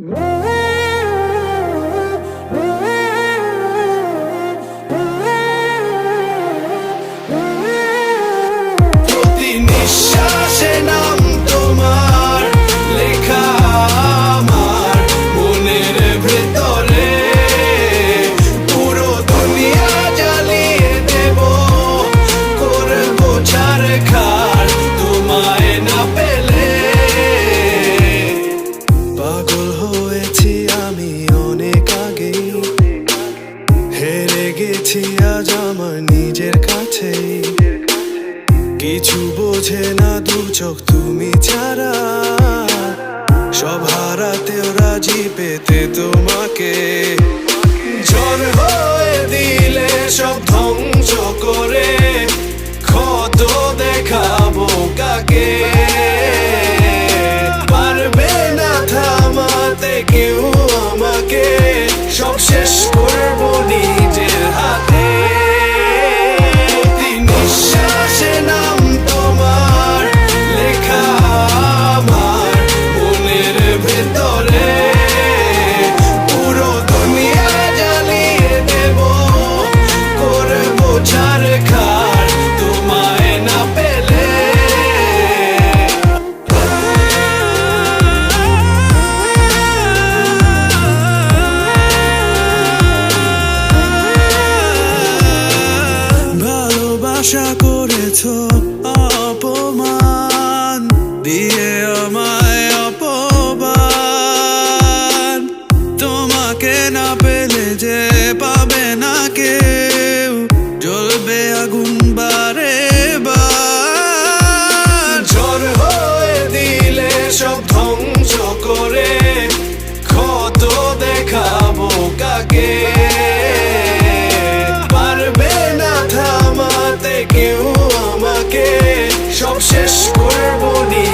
Yeah. কাছেই কিছু বোঝে না দু চোখ তুমি ছাড়া। সব হারাতেও রাজি পেতে তোমাকে। ঝড় হয়ে দিলে সব ধ্বংস করে। ক্ষত দেখাবো কাকে? পারবে না থামাতে কেউ আশা করেছ অপমান, দিয়ে আমায় অপমান তোমাকে না পেলে যে পাবে না কেউ, জ্বলবে আগুন বারে বার। দিলে ধ্বংস করে কাকে? কেউ আমাকে সব শেষ করব নি।